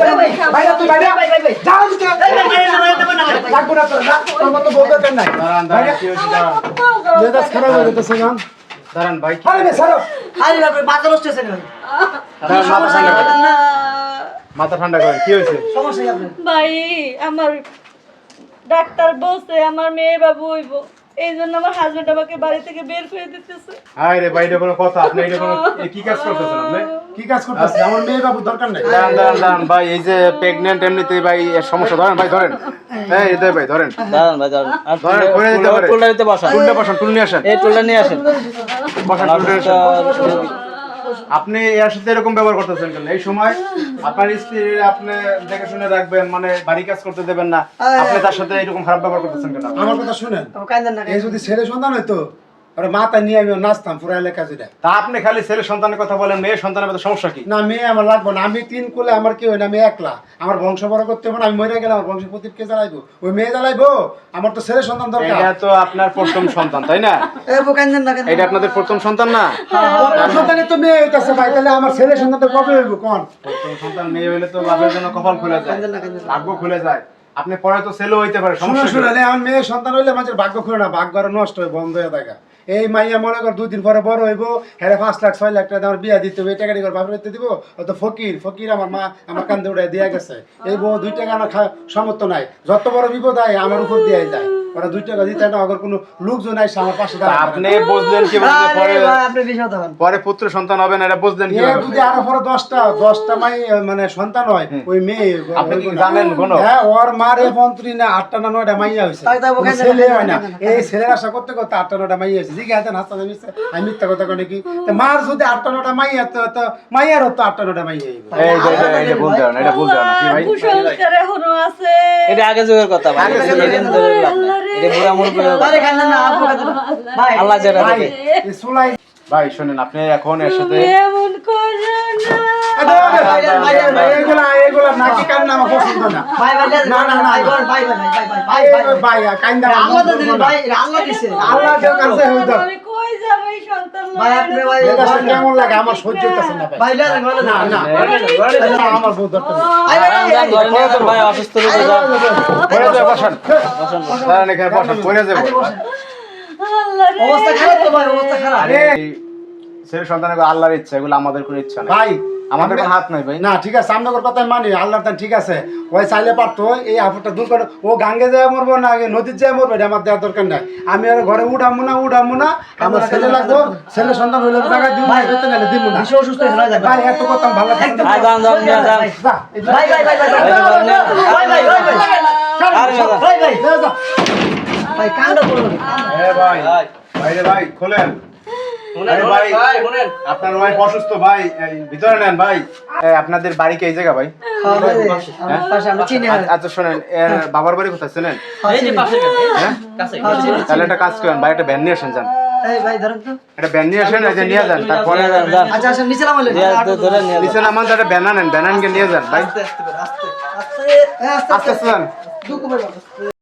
ভাই মাথা ঠান্ডা করে ভাই আমার ডাক্তার বলছে আমার মেয়ে বাবু হইব। এই জন্য আমার হাজবেন্ড আমাকে বাড়ি থেকে বের করে দিতেছে। ভাই এটা কোনো কথা। আপনি এটা কোনো কি কাজ করতেছেন আপনি? কি কাজ করতেছে আমার মেয়ে বাবু দরকার নাই। দাঁড়ান দাঁড়ান দাঁড়ান ভাই এই যে প্রেগনেন্ট এমনিতেই ভাই এর সমস্যা ধরেন ভাই ধরেন। হ্যাঁ ভাই ধরেন। দাঁড়ান ভাই দাঁড়ান। ধরেন করে দিতে পারে। টুলটা দিতে বসান। টুলটা বসান টুল নিয়ে আসেন। এই টুলটা নিয়ে আসেন। বসান টুলটা নিয়ে আসেন। আপনি এর সাথে এরকম ব্যবহার করতেছেন কেন? এই সময় আপনার স্ত্রী আপনি দেখে শুনে রাখবেন মানে বাড়ি কাজ করতে দেবেন না। আপনি তার সাথে এরকম খারাপ ব্যবহার করতেছেন কেন? আমার কথা শুনেন। ও কান্দেন না এই যদি ছেলে সন্তান হইতো ওরা মাথা নিয়ে আমি নাচতাম পুরো এলাকা জুড়ে। তা আপনি খালি ছেলে সন্তানের কথা বলেন মেয়ে সন্তানের মধ্যে সমস্যা কি? না মেয়ে আমার লাগবে না। আমি তিন কোলে আমার কি হয় না আমি একলা। আমার বংশ বড় করতে হবে না আমি মরে গেলে আমার বংশ প্রদীপ কে জ্বালাইবো? ওই মেয়ে জ্বালাইবো? আমার তো ছেলে সন্তান দরকার। এটা তো আপনার প্রথম সন্তান তাই না? এ বউ না এটা আপনাদের প্রথম সন্তান না? প্রথম সন্তানে তো মেয়ে হইতাছে ভাই তাহলে আমার ছেলে সন্তানটা কবে হইব কোন? প্রথম সন্তান মেয়ে হইলে তো বাপের জন্য কপাল খুলে যায়। ভাগ্য খুলে যায়। আপনি পরে তো সেলও হইতে পারে শুনে শুনে আমার মেয়ে সন্তান হইলে মাঝে ভাগ্য খুলে না ভাগ্য আরও নষ্ট হয়ে বন্ধ হয়ে থাকা। এই মাইয়া মনে কর দুই দিন পরে বড় হইব হ্যাঁ পাঁচ লাখ ছয় লাখ টাকা আমার বিয়া দিতে হবে এই টাকা করে বাপরে দিতে দিব? অত ফকির ফকির আমার মা আমার কান্দে উড়াই দিয়া গেছে। এই বউ দুই টাকা আমার সামর্থ্য নাই যত বড় বিপদ আয় আমার উপর দিয়ে যায়। ওরা দুই টাকা দিতে না আগর কোনো লোকজন আইসে আমার পাশে আপনি বুঝলেন কি পরে আপনি বেশি পরে পুত্র সন্তান হবে না এটা বুঝলেন কি যদি আরও পরে দশটা দশটা মাই মানে সন্তান হয় ওই মেয়ে আপনি কি জানেন কোনো? হ্যাঁ ওর মার এ মন্ত্রী না আটটা না নয়টা মাইয়া হয়েছে। কোনো ছেলে হয় না। এই ছেলের আশা করতে করতে আটটা নয়টা মাইয়া হয়েছে। জিজ্ঞাসা আছেন হাসতে মিশছে আমি মিথ্যা কথা কই নাকি? তো মার যদি আটটা নয়টা মাইয়া তো তো মাইয়ারও তো আটটা নয়টা মাইয়া এই এটা- বলতে না এটা বলতে হবে না কি ভাই? কুসংস্কার এখনও আছে। এটা আগে যুগের কথা ভাই ভাই শোনেন আপনি এখন এর সাথে এমন না কেমন লাগে আমার ছেলে সন্তানের আল্লাহর ইচ্ছা এগুলো আমাদের কোনো ইচ্ছা নাই ভাই আমাদের কোনো হাত নাই ভাই না ঠিক আছে আমনগর কথা মানি আল্লাহর দান ঠিক আছে ওই চাইলে পারতো এই আপদটা দূর করে ও গাঙ্গে যায় মরবো না আগে নদীর যায় মরবো এটা আমার দেওয়ার দরকার নাই আমি আর ঘরে উঠামো না উঠামো না আমার ছেলে লাগবো ছেলে সন্তান হইলে টাকা দিব না দিব না অসুস্থ হয়ে যাবে ভাই এত কথা ভালো না। ভাই। ভাই ভাই ভাই ভাই ভাই ভাই ভাই ভাই ভাই। ভাই ভাই। ভাই এ ভাই ভাই রে ভাই খোলেন আপনার অসুস্থ ভাই আপনাদের বাড়ি কে এই জায়গা ভাই? আচ্ছা শোনেন বাবার বাড়ি কোথায় শোনেন? হ্যাঁ? তাহলে একটা কাজ করেন ভাই একটা ভ্যান নিয়ে আসেন যান। একটা ভ্যান নিয়ে নিয়ে যান একটা ব্যানানকে নিয়ে যান ভাই। আস্তে আস্তে যান